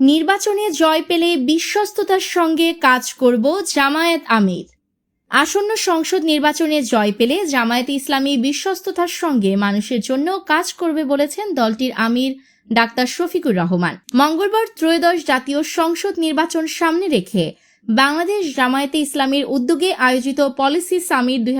নির্বাচনে জয় পেলে বিশ্বস্ততার সঙ্গে কাজ করব জামায়াত আমির। আসন্ন সংসদ নির্বাচনে জয় পেলে জামায়াত ইসলামী বিশ্বস্ততার সঙ্গে মানুষের জন্য কাজ করবে বলেছেন দলটির আমির ডাক্তার শফিকুর রহমান। মঙ্গলবার ত্রয়োদশ জাতীয় সংসদ নির্বাচন সামনে রেখে বাংলাদেশ জামায়াতে ইসলামীর উদ্যোগে আয়োজিত পলিসি সামিট দুই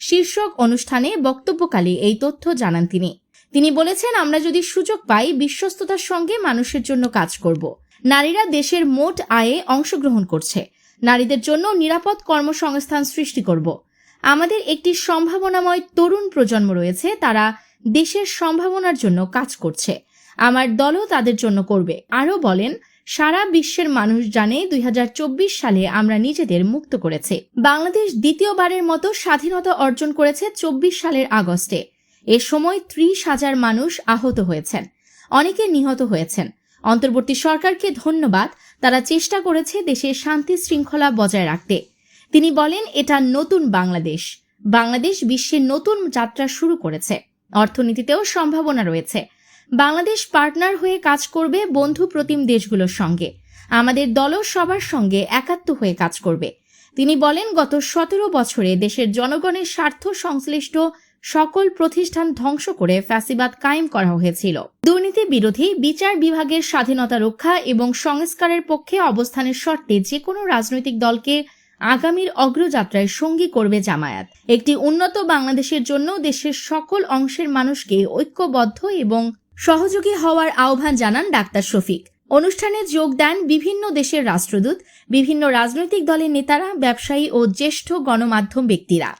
শীর্ষক অনুষ্ঠানে বক্তব্যকালে এই তথ্য জানান তিনি। তিনি বলেছেন, আমরা যদি সুযোগ পাই, বিশ্বস্ততার সঙ্গে মানুষের জন্য কাজ করব। নারীরা দেশের মোট আয়ে অংশগ্রহণ করছে। নারীদের জন্য নিরাপদ কর্মসংস্থান সৃষ্টি করব। আমাদের একটি সম্ভাবনাময় তরুণ প্রজন্ম রয়েছে, তারা দেশের সম্ভাবনার জন্য কাজ করছে। আমার দলও তাদের জন্য করবে। আরও বলেন, সারা বিশ্বের মানুষ জানে দুই হাজার চব্বিশ সালে আমরা নিজেদের মুক্ত করেছে। বাংলাদেশ দ্বিতীয়বারের মতো স্বাধীনতা অর্জন করেছে চব্বিশ সালের আগস্টে। এ সময় ত্রিশ হাজার মানুষ আহত হয়েছেন। অনেকে নিহত হয়েছেন। অন্তর্বর্তী সরকারকে ধন্যবাদ। তারা চেষ্টা করেছে দেশের শান্তি শৃঙ্খলা বজায় রাখতে। তিনি বলেন, এটা নতুন বাংলাদেশ। বাংলাদেশ বিশ্বের নতুন যাত্রা শুরু করেছে। অর্থনীতিতেও সম্ভাবনা রয়েছে। বাংলাদেশ পার্টনার হয়ে কাজ করবে বন্ধু প্রতিম দেশগুলোর সঙ্গে। আমাদের দলও সবার সঙ্গে একাত্ম হয়ে কাজ করবে। তিনি বলেন, গত সতেরো বছরে দেশের জনগণের স্বার্থ সংশ্লিষ্ট সকল প্রতিষ্ঠান ধ্বংস করে ফ্যাসিবাদ কায়েম করা হয়েছিল। দুর্নীতি বিরোধী বিচার বিভাগের স্বাধীনতা রক্ষা এবং সংস্কারের পক্ষে অবস্থানের শর্তে যে কোনো রাজনৈতিক দলকে আগামীর অগ্রযাত্রায় সঙ্গী করবে জামায়াত। একটি উন্নত বাংলাদেশের জন্য দেশের সকল অংশের মানুষকে ঐক্যবদ্ধ এবং সহযোগী হওয়ার আহ্বান জানান ডাক্তার শফিক। অনুষ্ঠানে যোগ দেন বিভিন্ন দেশের রাষ্ট্রদূত, বিভিন্ন রাজনৈতিক দলের নেতারা, ব্যবসায়ী ও জ্যেষ্ঠ গণমাধ্যম ব্যক্তিরা।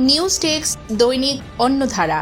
নিউজ টেক্স দৈনিক অন্যধারা